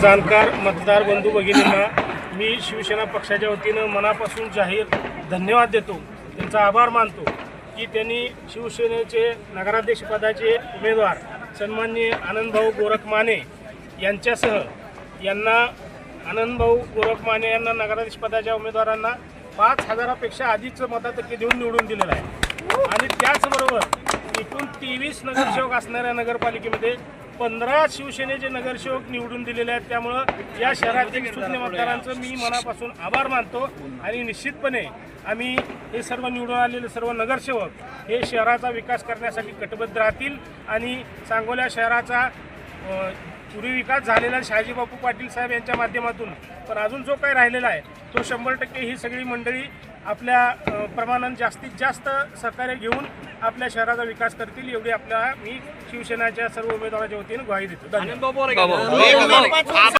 जाणकार मतदार बंधू भगिनींना मी शिवसेना पक्षाच्या वतीनं मनापासून जाहीर धन्यवाद देतो. त्यांचा आभार मानतो की त्यांनी शिवसेनेचे नगराध्यक्षपदाचे उमेदवार सन्माननीय आनंदभाऊ गोरख माने यांच्यासह यांना आनंदभाऊ गोरख माने यांना नगराध्यक्षपदाच्या उमेदवारांना पाच हजारापेक्षा आधीचं मताटक्के देऊन निवडून दिलेलं आहे. आणि त्याचबरोबर एकूण तेवीस नगरसेवक असणाऱ्या नगरपालिकेमध्ये पंधरा शिवसेनेचे नगरसेवक निवडून दिलेले आहेत त्यामुळं या शहरातील सुज्ञ मतदारांचं मी मनापासून आभार मानतो. आणि निश्चितपणे आम्ही हे सर्व निवडून आलेले सर्व नगरसेवक हे शहराचा विकास करण्यासाठी कटिबद्ध राहतील. आणि सांगोल्या शहराचा पूर्वी विकास झालेला आहे. शहाजी बापू पाटील साहेब यांच्या माध्यमातून. पण अजून जो काही राहिलेला आहे तो शंभर टक्के ही सगळी मंडळी आपल्या प्रमाणात जास्तीत जास्त सहकार्य घेऊन आपल्या शहराचा विकास करतील एवढी आपल्या मी शिवसेनेच्या सर्व उमेदवाराच्या वतीने ग्वाही देतो. धन्यवाद.